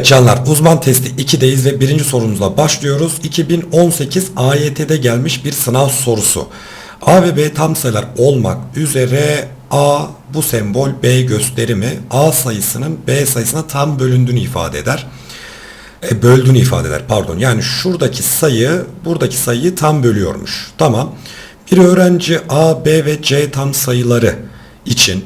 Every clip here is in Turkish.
Evet canlar uzman testi 2'deyiz ve birinci sorumuzla başlıyoruz. 2018 AYT'de gelmiş bir sınav sorusu. A ve B tam sayılar olmak üzere A bu sembol B gösterimi A sayısının B sayısına tam bölündüğünü ifade eder. E, böldüğünü ifade eder pardon. Yani şuradaki sayı buradaki sayıyı tam bölüyormuş. Tamam. Bir öğrenci A, B ve C tam sayıları için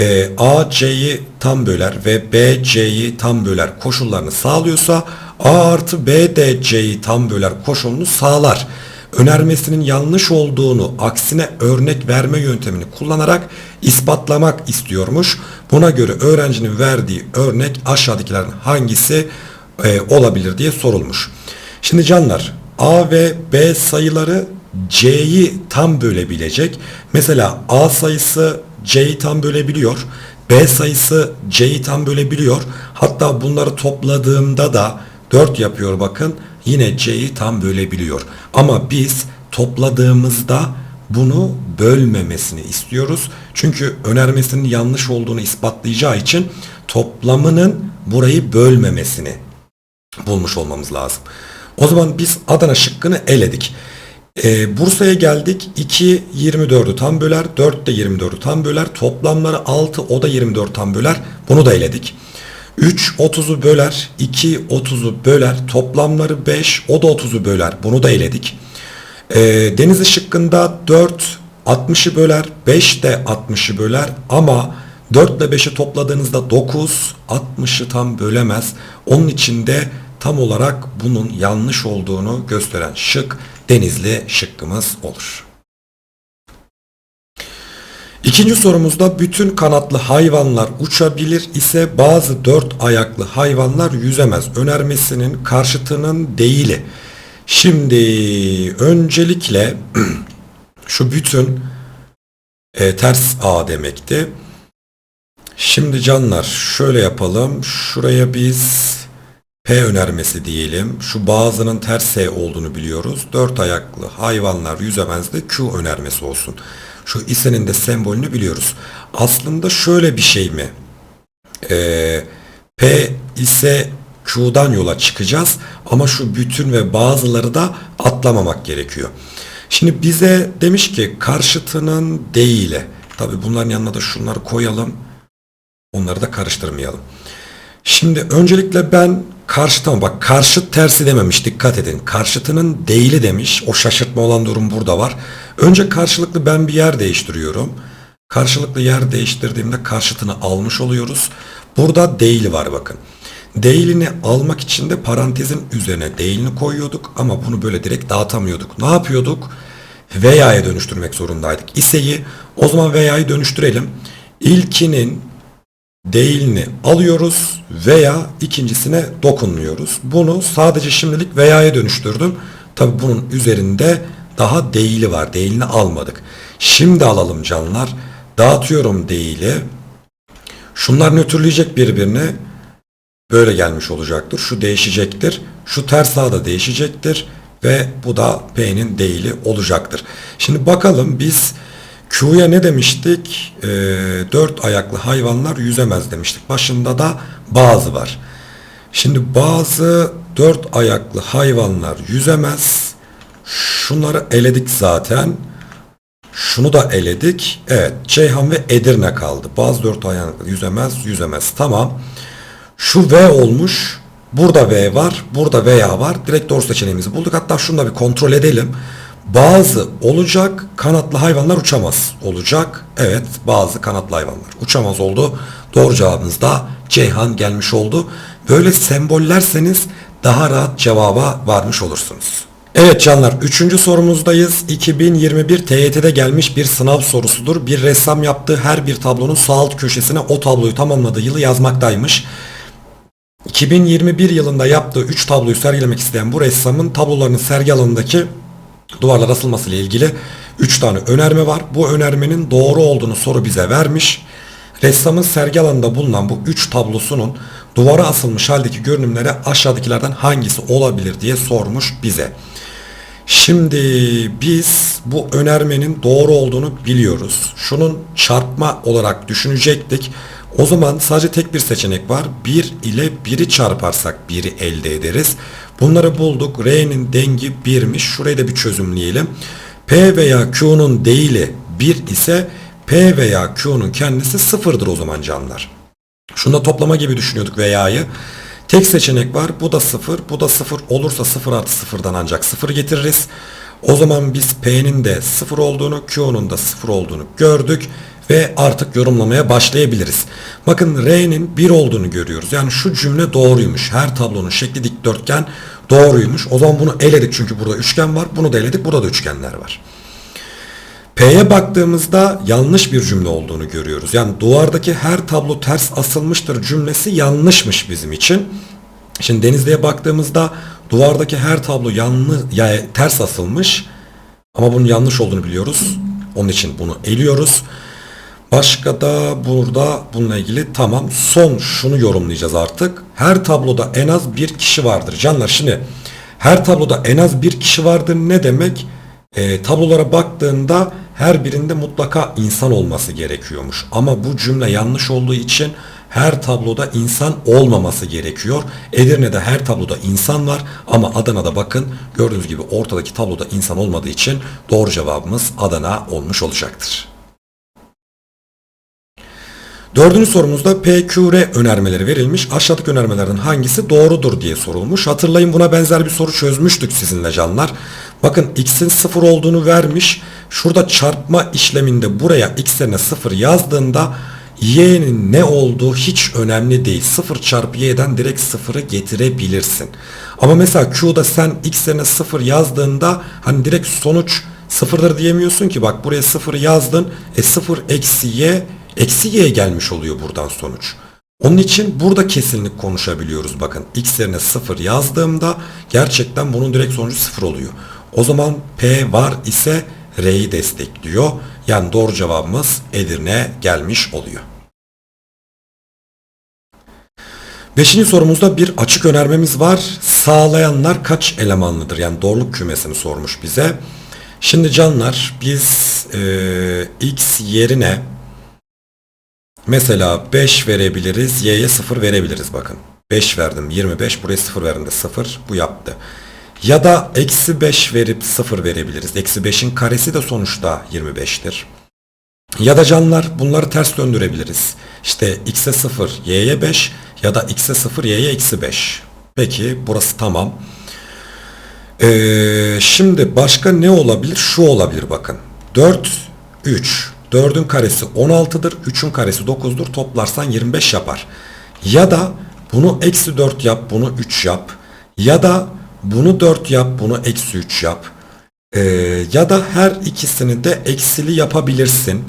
e, A C'yi tam böler ve B C'yi tam böler koşullarını sağlıyorsa A artı B de C'yi tam böler koşulunu sağlar. Önermesinin yanlış olduğunu aksine örnek verme yöntemini kullanarak ispatlamak istiyormuş. Buna göre öğrencinin verdiği örnek aşağıdakilerin hangisi e, olabilir diye sorulmuş. Şimdi canlar A ve B sayıları C'yi tam bölebilecek. Mesela A sayısı C'yi tam bölebiliyor. B sayısı C'yi tam bölebiliyor. Hatta bunları topladığımda da 4 yapıyor bakın. Yine C'yi tam bölebiliyor. Ama biz topladığımızda bunu bölmemesini istiyoruz. Çünkü önermesinin yanlış olduğunu ispatlayacağı için toplamının burayı bölmemesini bulmuş olmamız lazım. O zaman biz Adana şıkkını eledik. Ee, Bursa'ya geldik. 2 24'ü tam böler. 4 de 24'ü tam böler. Toplamları 6 o da 24 tam böler. Bunu da eledik. 3 30'u böler. 2 30'u böler. Toplamları 5 o da 30'u böler. Bunu da eledik. Ee, Denizli şıkkında 4 60'ı böler. 5 de 60'ı böler. Ama 4 ile 5'i topladığınızda 9 60'ı tam bölemez. Onun için de tam olarak bunun yanlış olduğunu gösteren şık Denizli şıkkımız olur. İkinci sorumuzda bütün kanatlı hayvanlar uçabilir ise bazı dört ayaklı hayvanlar yüzemez. Önermesinin karşıtının değili. Şimdi öncelikle şu bütün e, ters A demekti. Şimdi canlar şöyle yapalım. Şuraya biz P önermesi diyelim. Şu bazının ters S olduğunu biliyoruz. Dört ayaklı hayvanlar yüzemez de Q önermesi olsun. Şu isenin de sembolünü biliyoruz. Aslında şöyle bir şey mi? Ee, P ise Q'dan yola çıkacağız. Ama şu bütün ve bazıları da atlamamak gerekiyor. Şimdi bize demiş ki karşıtının değili. Tabi bunların yanına da şunları koyalım. Onları da karıştırmayalım. Şimdi öncelikle ben karşıtım bak karşıt tersi dememiş dikkat edin. Karşıtının değili demiş. O şaşırtma olan durum burada var. Önce karşılıklı ben bir yer değiştiriyorum. Karşılıklı yer değiştirdiğimde karşıtını almış oluyoruz. Burada değili var bakın. Değilini almak için de parantezin üzerine değilini koyuyorduk ama bunu böyle direkt dağıtamıyorduk. Ne yapıyorduk? Veya'ya dönüştürmek zorundaydık. İseyi o zaman veya'yı dönüştürelim. İlkinin değilini alıyoruz veya ikincisine dokunmuyoruz. Bunu sadece şimdilik veya'ya dönüştürdüm. Tabi bunun üzerinde daha değili var. Değilini almadık. Şimdi alalım canlar. Dağıtıyorum değili. Şunlar nötrleyecek birbirine. Böyle gelmiş olacaktır. Şu değişecektir. Şu ters da değişecektir. Ve bu da P'nin değili olacaktır. Şimdi bakalım biz Q'ya ne demiştik? E, dört ayaklı hayvanlar yüzemez demiştik. Başında da bazı var. Şimdi bazı dört ayaklı hayvanlar yüzemez. Şunları eledik zaten. Şunu da eledik. Evet Ceyhan ve Edirne kaldı. Bazı dört ayaklı yüzemez yüzemez. Tamam. Şu V olmuş. Burada V var. Burada veya var. Direkt doğru seçeneğimizi bulduk. Hatta şunu da bir kontrol edelim. Bazı olacak kanatlı hayvanlar uçamaz olacak. Evet bazı kanatlı hayvanlar uçamaz oldu. Doğru cevabınız da Ceyhan gelmiş oldu. Böyle sembollerseniz daha rahat cevaba varmış olursunuz. Evet canlar 3. sorumuzdayız. 2021 TYT'de gelmiş bir sınav sorusudur. Bir ressam yaptığı her bir tablonun sağ alt köşesine o tabloyu tamamladığı yılı yazmaktaymış. 2021 yılında yaptığı 3 tabloyu sergilemek isteyen bu ressamın tablolarının sergi alanındaki duvarlar asılması ile ilgili 3 tane önerme var. Bu önermenin doğru olduğunu soru bize vermiş. Ressamın sergi alanında bulunan bu 3 tablosunun duvara asılmış haldeki görünümleri aşağıdakilerden hangisi olabilir diye sormuş bize. Şimdi biz bu önermenin doğru olduğunu biliyoruz. Şunun çarpma olarak düşünecektik. O zaman sadece tek bir seçenek var. 1 ile 1'i çarparsak 1'i elde ederiz. Bunları bulduk. R'nin dengi 1'miş. Şurayı da bir çözümleyelim. P veya Q'nun değili 1 ise P veya Q'nun kendisi sıfırdır o zaman canlar. Şunda toplama gibi düşünüyorduk veya'yı. Tek seçenek var. Bu da 0. Bu da 0 olursa 0 artı 0'dan ancak 0 getiririz. O zaman biz P'nin de 0 olduğunu, Q'nun da 0 olduğunu gördük ve artık yorumlamaya başlayabiliriz. Bakın R'nin 1 olduğunu görüyoruz. Yani şu cümle doğruymuş. Her tablonun şekli dikdörtgen doğruymuş. O zaman bunu eledik çünkü burada üçgen var. Bunu da eledik. Burada da üçgenler var. P'ye baktığımızda yanlış bir cümle olduğunu görüyoruz. Yani duvardaki her tablo ters asılmıştır cümlesi yanlışmış bizim için. Şimdi Denizli'ye baktığımızda duvardaki her tablo yanlış yani ters asılmış ama bunun yanlış olduğunu biliyoruz. Onun için bunu eliyoruz. Başka da burada bununla ilgili tamam son şunu yorumlayacağız artık. Her tabloda en az bir kişi vardır. Canlar şimdi her tabloda en az bir kişi vardır ne demek? E, tablolara baktığında her birinde mutlaka insan olması gerekiyormuş. Ama bu cümle yanlış olduğu için her tabloda insan olmaması gerekiyor. Edirne'de her tabloda insan var ama Adana'da bakın gördüğünüz gibi ortadaki tabloda insan olmadığı için doğru cevabımız Adana olmuş olacaktır. Dördüncü sorumuzda PQR önermeleri verilmiş. Aşağıdaki önermelerden hangisi doğrudur diye sorulmuş. Hatırlayın buna benzer bir soru çözmüştük sizinle canlar. Bakın x'in 0 olduğunu vermiş. Şurada çarpma işleminde buraya x yerine 0 yazdığında y'nin ne olduğu hiç önemli değil. 0 çarpı y'den direkt 0'ı getirebilirsin. Ama mesela q'da sen x yerine 0 yazdığında hani direkt sonuç sıfırdır diyemiyorsun ki bak buraya 0 yazdın. E 0 eksi y eksi y'ye gelmiş oluyor buradan sonuç. Onun için burada kesinlik konuşabiliyoruz. Bakın x yerine 0 yazdığımda gerçekten bunun direkt sonucu 0 oluyor. O zaman P var ise R'yi destekliyor. Yani doğru cevabımız Edirne gelmiş oluyor. Beşinci sorumuzda bir açık önermemiz var. Sağlayanlar kaç elemanlıdır? Yani doğruluk kümesini sormuş bize. Şimdi canlar biz e, x yerine Mesela 5 verebiliriz. Y'ye 0 verebiliriz bakın. 5 verdim 25. Buraya 0 verdim de 0. Bu yaptı. Ya da eksi 5 verip 0 verebiliriz. Eksi 5'in karesi de sonuçta 25'tir. Ya da canlar bunları ters döndürebiliriz. İşte x'e 0, y'ye 5 ya da x'e 0, y'ye eksi 5. Peki burası tamam. Ee, şimdi başka ne olabilir? Şu olabilir bakın. 4, 3. 4'ün karesi 16'dır. 3'ün karesi 9'dur. Toplarsan 25 yapar. Ya da bunu eksi 4 yap. Bunu 3 yap. Ya da bunu 4 yap. Bunu eksi 3 yap. Ee, ya da her ikisini de eksili yapabilirsin.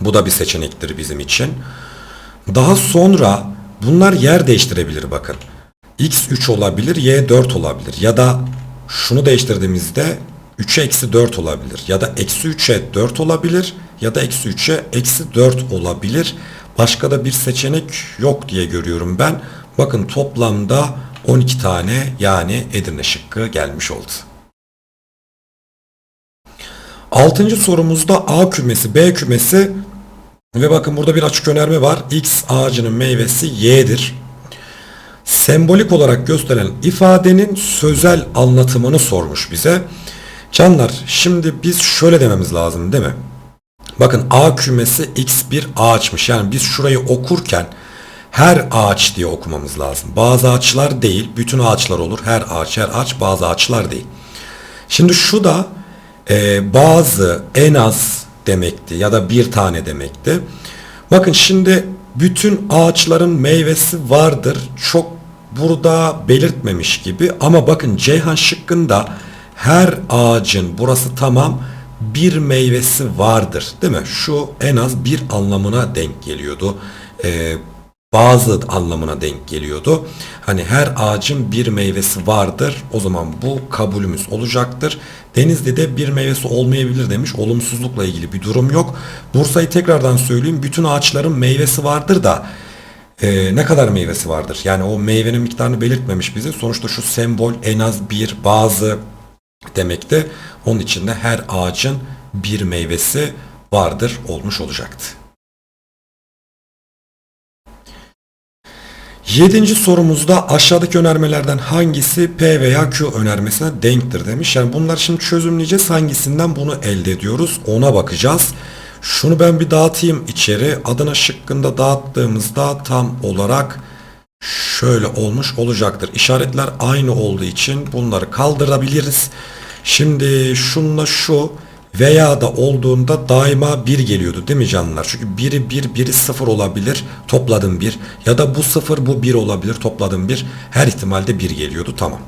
Bu da bir seçenektir bizim için. Daha sonra bunlar yer değiştirebilir bakın. X 3 olabilir, Y 4 olabilir. Ya da şunu değiştirdiğimizde 3'e eksi 4 olabilir. Ya da eksi 3'e 4 olabilir ya da eksi 3'e eksi 4 olabilir. Başka da bir seçenek yok diye görüyorum ben. Bakın toplamda 12 tane yani Edirne şıkkı gelmiş oldu. Altıncı sorumuzda A kümesi, B kümesi ve bakın burada bir açık önerme var. X ağacının meyvesi Y'dir. Sembolik olarak gösterilen ifadenin sözel anlatımını sormuş bize. Canlar şimdi biz şöyle dememiz lazım değil mi? Bakın A kümesi X bir ağaçmış. Yani biz şurayı okurken her ağaç diye okumamız lazım. Bazı ağaçlar değil, bütün ağaçlar olur. Her ağaç, her ağaç, bazı ağaçlar değil. Şimdi şu da e, bazı, en az demekti ya da bir tane demekti. Bakın şimdi bütün ağaçların meyvesi vardır. Çok burada belirtmemiş gibi ama bakın Ceyhan şıkkında her ağacın burası tamam bir meyvesi vardır değil mi? Şu en az bir anlamına denk geliyordu. Ee, bazı anlamına denk geliyordu. Hani her ağacın bir meyvesi vardır. O zaman bu kabulümüz olacaktır. Denizli'de bir meyvesi olmayabilir demiş. Olumsuzlukla ilgili bir durum yok. Bursa'yı tekrardan söyleyeyim. Bütün ağaçların meyvesi vardır da e, ne kadar meyvesi vardır? Yani o meyvenin miktarını belirtmemiş bize. Sonuçta şu sembol en az bir bazı demekte. Onun içinde her ağacın bir meyvesi vardır olmuş olacaktı. Yedinci sorumuzda aşağıdaki önermelerden hangisi P veya Q önermesine denktir demiş. Yani bunları şimdi çözümleyeceğiz. Hangisinden bunu elde ediyoruz ona bakacağız. Şunu ben bir dağıtayım içeri. Adana şıkkında dağıttığımızda tam olarak şöyle olmuş olacaktır. İşaretler aynı olduğu için bunları kaldırabiliriz. Şimdi şunla şu veya da olduğunda daima 1 geliyordu değil mi canlılar? Çünkü biri 1, biri 0 olabilir. Topladım 1. Ya da bu 0, bu 1 olabilir. Topladım 1. Her ihtimalde 1 geliyordu. Tamam.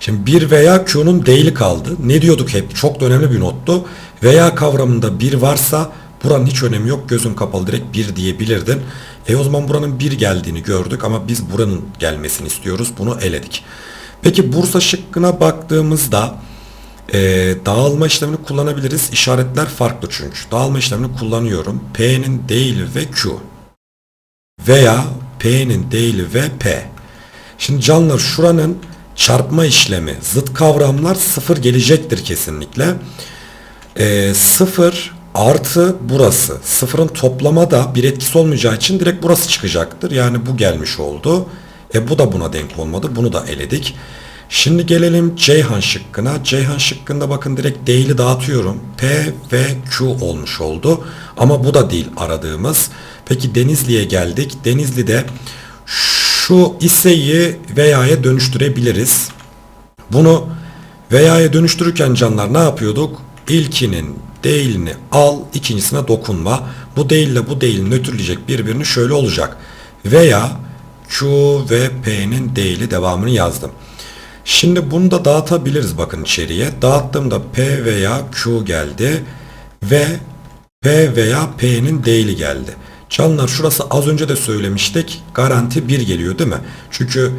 Şimdi 1 veya Q'nun değili kaldı. Ne diyorduk hep? Çok da önemli bir nottu. Veya kavramında 1 varsa buranın hiç önemi yok. Gözün kapalı direkt 1 diyebilirdin. E o zaman buranın 1 geldiğini gördük ama biz buranın gelmesini istiyoruz. Bunu eledik. Peki Bursa şıkkına baktığımızda e, dağılma işlemini kullanabiliriz. İşaretler farklı çünkü. Dağılma işlemini kullanıyorum. P'nin değili ve Q. Veya P'nin değili ve P. Şimdi canlar şuranın çarpma işlemi, zıt kavramlar sıfır gelecektir kesinlikle. E, sıfır artı burası. Sıfırın toplama da bir etkisi olmayacağı için direkt burası çıkacaktır. Yani bu gelmiş oldu. E bu da buna denk olmadı. Bunu da eledik. Şimdi gelelim Ceyhan şıkkına. Ceyhan şıkkında bakın direkt değili dağıtıyorum. P ve Q olmuş oldu. Ama bu da değil aradığımız. Peki Denizli'ye geldik. Denizli'de şu iseyi veya'ya dönüştürebiliriz. Bunu veya'ya dönüştürürken canlar ne yapıyorduk? İlkinin değilini al, ikincisine dokunma. Bu değille bu değil nötrleyecek birbirini şöyle olacak. Veya Q ve P'nin değili devamını yazdım. Şimdi bunu da dağıtabiliriz bakın içeriye. Dağıttığımda P veya Q geldi ve P veya P'nin değili geldi. Canlar şurası az önce de söylemiştik. Garanti 1 geliyor değil mi? Çünkü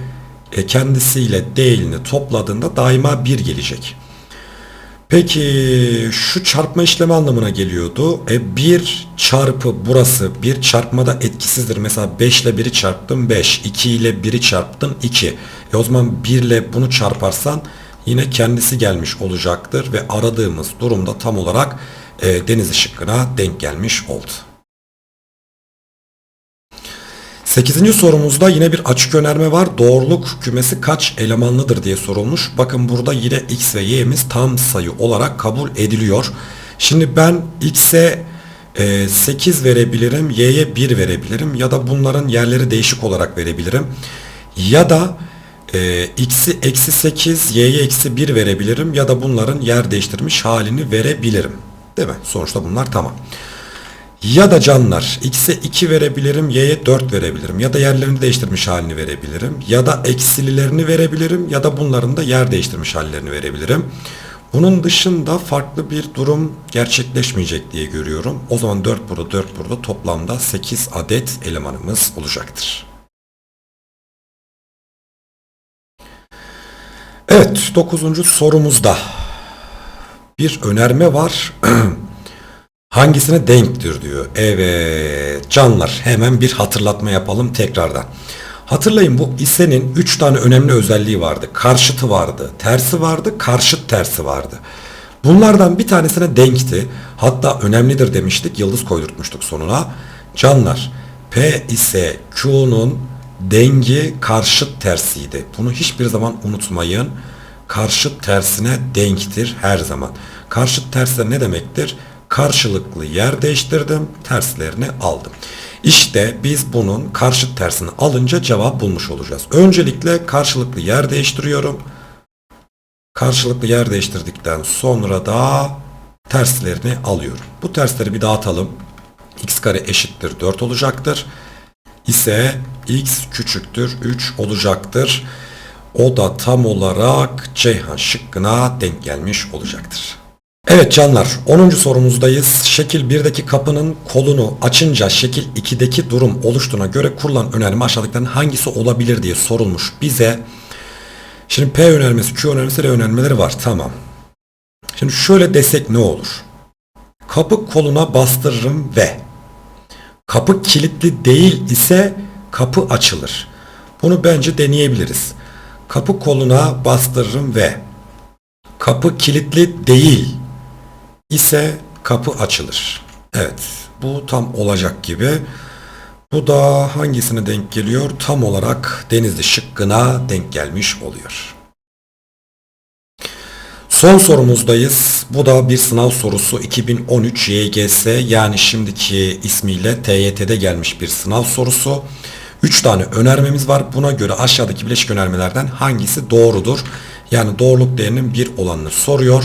e, kendisiyle değilini topladığında daima 1 gelecek. Peki şu çarpma işlemi anlamına geliyordu. E 1 çarpı burası 1 çarpmada etkisizdir. Mesela 5 ile 1'i çarptım 5. 2 ile 1'i çarptım 2. E o zaman 1 ile bunu çarparsan yine kendisi gelmiş olacaktır. Ve aradığımız durumda tam olarak e, deniz şıkkına denk gelmiş oldu. 8. sorumuzda yine bir açık önerme var. Doğruluk kümesi kaç elemanlıdır diye sorulmuş. Bakın burada yine x ve y'miz tam sayı olarak kabul ediliyor. Şimdi ben x'e e, 8 verebilirim, y'ye 1 verebilirim ya da bunların yerleri değişik olarak verebilirim. Ya da e, x'i eksi 8, y'ye eksi 1 verebilirim ya da bunların yer değiştirmiş halini verebilirim. Değil mi? Sonuçta bunlar tamam. Ya da canlar x'e 2 verebilirim, y'ye 4 verebilirim. Ya da yerlerini değiştirmiş halini verebilirim. Ya da eksililerini verebilirim. Ya da bunların da yer değiştirmiş hallerini verebilirim. Bunun dışında farklı bir durum gerçekleşmeyecek diye görüyorum. O zaman 4 burada 4 burada toplamda 8 adet elemanımız olacaktır. Evet 9. sorumuzda bir önerme var. Hangisine denktir diyor. Evet canlar hemen bir hatırlatma yapalım tekrardan. Hatırlayın bu isenin 3 tane önemli özelliği vardı. Karşıtı vardı, tersi vardı, karşıt tersi vardı. Bunlardan bir tanesine denkti. Hatta önemlidir demiştik, yıldız koydurtmuştuk sonuna. Canlar P ise Q'nun dengi karşıt tersiydi. Bunu hiçbir zaman unutmayın. Karşıt tersine denktir her zaman. Karşıt tersi ne demektir? Karşılıklı yer değiştirdim, terslerini aldım. İşte biz bunun karşıt tersini alınca cevap bulmuş olacağız. Öncelikle karşılıklı yer değiştiriyorum. Karşılıklı yer değiştirdikten sonra da terslerini alıyorum. Bu tersleri bir dağıtalım. x kare eşittir 4 olacaktır. İse x küçüktür 3 olacaktır. O da tam olarak Ceyhan şıkkına denk gelmiş olacaktır. Evet canlar 10. sorumuzdayız. Şekil 1'deki kapının kolunu açınca şekil 2'deki durum oluştuğuna göre kurulan önerme aşağıdakilerin hangisi olabilir diye sorulmuş bize. Şimdi P önermesi, Q önermesi, R önermeleri var. Tamam. Şimdi şöyle desek ne olur? Kapı koluna bastırırım ve kapı kilitli değil ise kapı açılır. Bunu bence deneyebiliriz. Kapı koluna bastırırım ve kapı kilitli değil ise kapı açılır. Evet bu tam olacak gibi. Bu da hangisine denk geliyor? Tam olarak Denizli şıkkına denk gelmiş oluyor. Son sorumuzdayız. Bu da bir sınav sorusu 2013 YGS yani şimdiki ismiyle TYT'de gelmiş bir sınav sorusu. 3 tane önermemiz var. Buna göre aşağıdaki bileşik önermelerden hangisi doğrudur? Yani doğruluk değerinin 1 olanını soruyor.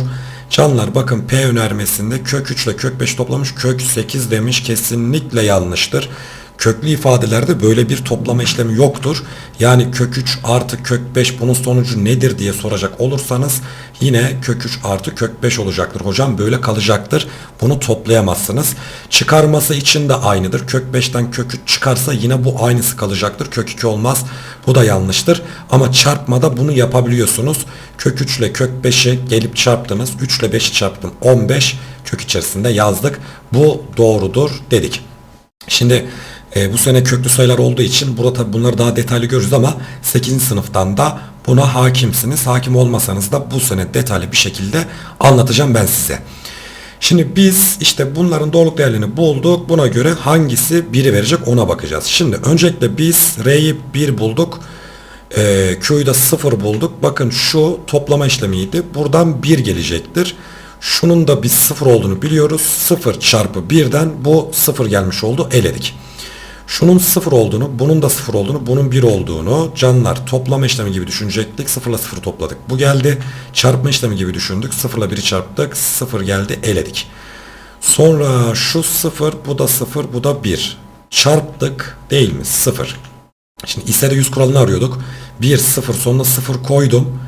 Canlar bakın P önermesinde kök 3 ile kök 5 toplamış kök 8 demiş kesinlikle yanlıştır. Köklü ifadelerde böyle bir toplama işlemi yoktur. Yani kök 3 artı kök 5 bunun sonucu nedir diye soracak olursanız yine kök 3 artı kök 5 olacaktır. Hocam böyle kalacaktır. Bunu toplayamazsınız. Çıkarması için de aynıdır. Kök 5'ten kök 3 çıkarsa yine bu aynısı kalacaktır. Kök 2 olmaz. Bu da yanlıştır. Ama çarpmada bunu yapabiliyorsunuz. Kök 3 ile kök 5'i gelip çarptınız. 3 ile 5'i çarptım. 15 kök içerisinde yazdık. Bu doğrudur dedik. Şimdi e, bu sene köklü sayılar olduğu için burada bunları daha detaylı görürüz ama 8. sınıftan da buna hakimsiniz. Hakim olmasanız da bu sene detaylı bir şekilde anlatacağım ben size. Şimdi biz işte bunların doğruluk değerlerini bulduk. Buna göre hangisi 1'i verecek ona bakacağız. Şimdi öncelikle biz R'yi 1 bulduk. E, Q'yu da 0 bulduk. Bakın şu toplama işlemiydi. Buradan 1 gelecektir. Şunun da biz 0 olduğunu biliyoruz. 0 çarpı 1'den bu 0 gelmiş oldu. Eledik. Şunun 0 olduğunu, bunun da 0 olduğunu, bunun 1 olduğunu canlar toplama işlemi gibi düşünecektik. 0 ile 0 topladık. Bu geldi. Çarpma işlemi gibi düşündük. 0 ile 1'i çarptık. 0 geldi. Eledik. Sonra şu 0, bu da 0, bu da 1. Çarptık değil mi? 0. Şimdi ise de 100 kuralını arıyorduk. 1, 0 sonuna 0 koydum.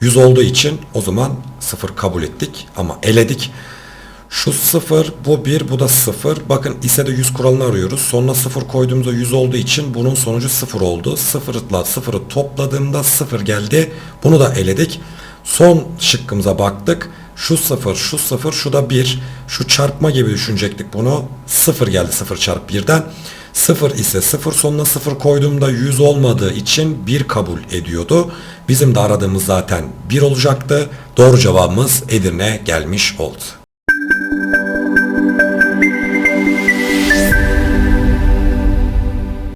100 olduğu için o zaman 0 kabul ettik ama eledik. Şu 0, bu 1, bu da 0. Bakın ise de 100 kuralını arıyoruz. Sonuna 0 koyduğumuzda 100 olduğu için bunun sonucu 0 oldu. 0 ile 0'ı topladığımda 0 geldi. Bunu da eledik. Son şıkkımıza baktık. Şu 0, şu 0, şu da 1. Şu çarpma gibi düşünecektik bunu. 0 geldi 0 çarpı 1'den. 0 ise 0 sonuna 0 koyduğumda 100 olmadığı için 1 kabul ediyordu. Bizim de aradığımız zaten 1 olacaktı. Doğru cevabımız Edirne gelmiş oldu.